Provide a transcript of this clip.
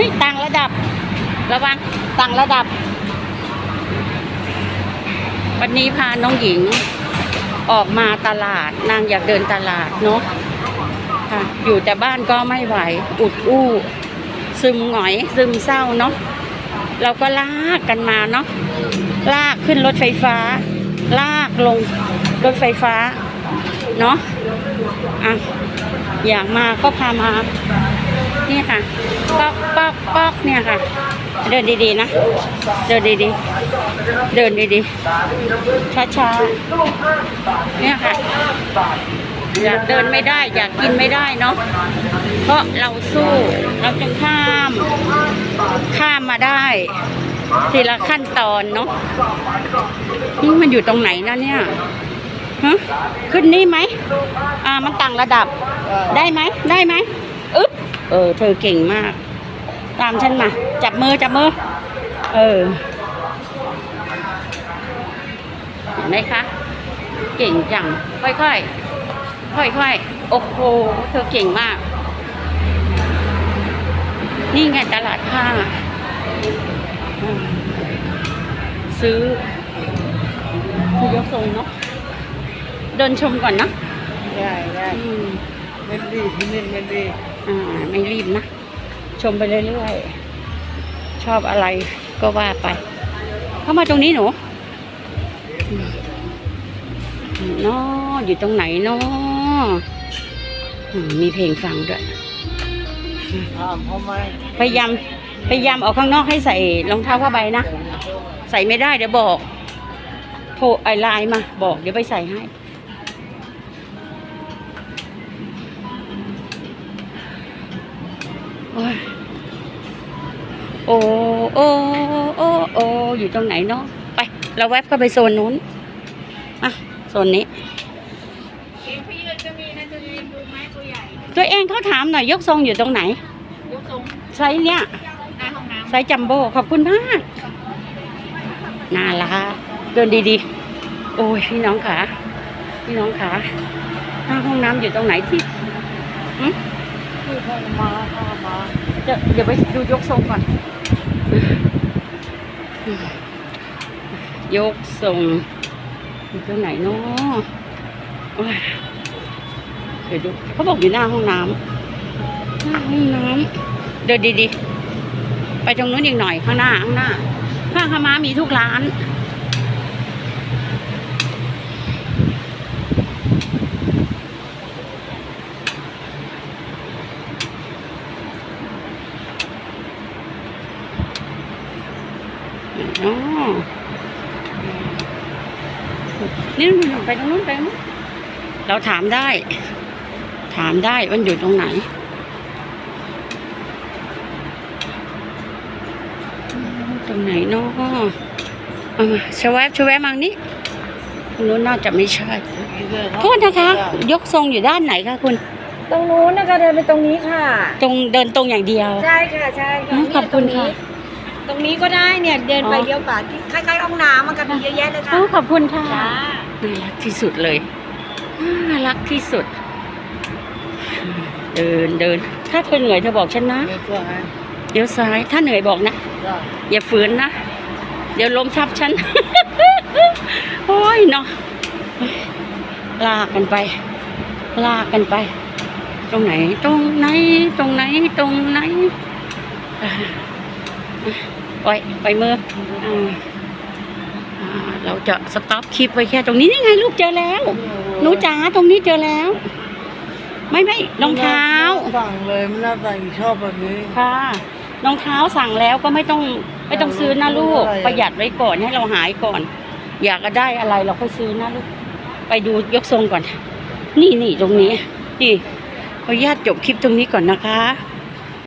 ฮ้ยต่างระดับ ระวังต่างระดับ วันนี้พาน้องหญิงออกมาตลาดนางอยากเดินตลาดเนาะค่ะ อยู่แต่บ้านก็ไม่ไหว อุดอู้ ซึมหงอย ซึมเศร้าเนาะเราก็ลากกันมาเนาะลากขึ้นรถไฟฟ้า ลากลงรถไฟฟ้าเนาะอะอยากมาก็พามา นี่ค่ะปอกปอกปอกเนี่ยค่ะ เดินดีๆนะ เดินดีๆ เดินดีๆ ช้าๆ เนี่ยค่ะ อยากเดินไม่ได้ อยากกินไม่ได้เนาะ เพราะเราสู้ เราจึงข้าม ข้ามมาได้ทีละขั้นตอนเนาะนี่มันอยู่ตรงไหนนะเนี่ยฮะขึ้นนี่ไหม อ่า มันต่างระดับ ได้ไหม ได้ไหม เออ เธอเก่งมาก ตามฉันมา จับมือจับมือ เออเห็นไหมคะ เก่งจัง ค่อยๆ ค่อยๆ โอ้โห เธอเก่งมาก นี่ไงตลาดผ้าอืมซื้อคือยกทรงเนาะ เดินชมก่อนนะ ได้ได้อืมเม็ดดีที่นี่เม็ดดี อ่าไม่รีบนะ ชมไปเรื่อยๆ ชอบอะไรก็ว่าไป เข้ามาตรงนี้หนูนาะอยู่ตรงไหนนาะอืมมีเพลงฟังด้วยพยายามพยายามออกข้างนอกให้ใส่รองเท้าผ้าใบนะ ใส่ไม่ได้เดี๋ยวบอก โทรไอไลน์มา บอกเดี๋ยวไปใส่ให้ โอ้ยโอ้โอ้โอ้โอ้อยู่ตรงไหนเนาะไป เราแวบเข้าไปโซนนู้นอะโซนนี้พี่เลยจะมีนะจะมีดูไหมตัวใหญ่ตัวเองเขาถามหน่อยยกทรงอยู่ตรงไหนยกทรงไซส์เนี้ยหน้าห้องน้ไซส์จัมโบ้ขอบคุณมากน่ารักเดินดีๆ โอ้ยพี่น้องขาพี่น้องขาหน้าห้องน้ำอยู่ตรงไหนที่หึที่ เขามาเข้ามาเดี๋ยวเดี๋ยวไปดูยกทรงก่อน ยกทรงอยู่ตรงไหนเนาะเดี๋ยวดูเขาบอกอยู่หน้าห้องน้ำหน้าห้องน้ำเดินดีๆ ไปตรงนู้นอีกหน่อยข้างหน้าข้างหน้า ข้างขาม้ามีทุกร้าน อ๋อนี่นู่นไปตรงนู้นไปตรงนู้นเราถามได้ ถามได้ว่าอยู่ตรงไหนตรงไหนเนาะเอามาชะแวบชะแวบมังนี่ตรงนู้นน่าจะไม่ใช่โทษนะคะ ยกทรงอยู่ด้านไหนคะคุณำตรงนู้นนะคะเดินไปตรงนี้ค่ะ ตรงเดินตรงอย่างเดียว ใช่ค่ะ ใช่อ๋ค่ะอขอบคุณค่ะ ตรงนี้ก็ได้เนี่ยเดินไปอ๋อเลี้ยวขวาที่คล้ายๆห้องน้ำมันก็มีเยอะแยะเลยอ๋ค่ะอขอบคุณค่ะจ้าน่ารักที่สุดเลยน่ารักที่สุด เดินเดิน ถ้าเธอเหนื่อยเธอบอกฉันนะเดี๋ยวตัวให้เดี๋ยวซ้ายถ้าเหนื่อยบอกนะได้อย่าฝืนนะ เดี๋ยวล้มทับฉัน โอ้ยเนาะลากกันไป ลากกันไป ตรงไหน ตรงไหน ตรงไหน ตรงไหน อ่าปล่อยปล่อยมืออ่าอ่าเราจะสต็อปคลิปไว้แค่ตรงนี้นี่ไงลูกเจอแล้วหนูจ๋าตรงนี้เจอแล้ว ไม่ไม่รองเท้าสั่งเลยไม่น่าสั่งชอบแบบนี้ค่ะรองเท้าสั่งแล้วก็ไม่ต้องไม่ต้องซื้อนะลูก ประหยัดไว้ก่อนให้เราหายก่อน อยากจะได้อะไรเราค่อยซื้อนะลูกไปดูยกทรงก่อน นี่นี่ตรงนี้นี่ขออนุญาตจบคลิปตรงนี้ก่อนนะคะ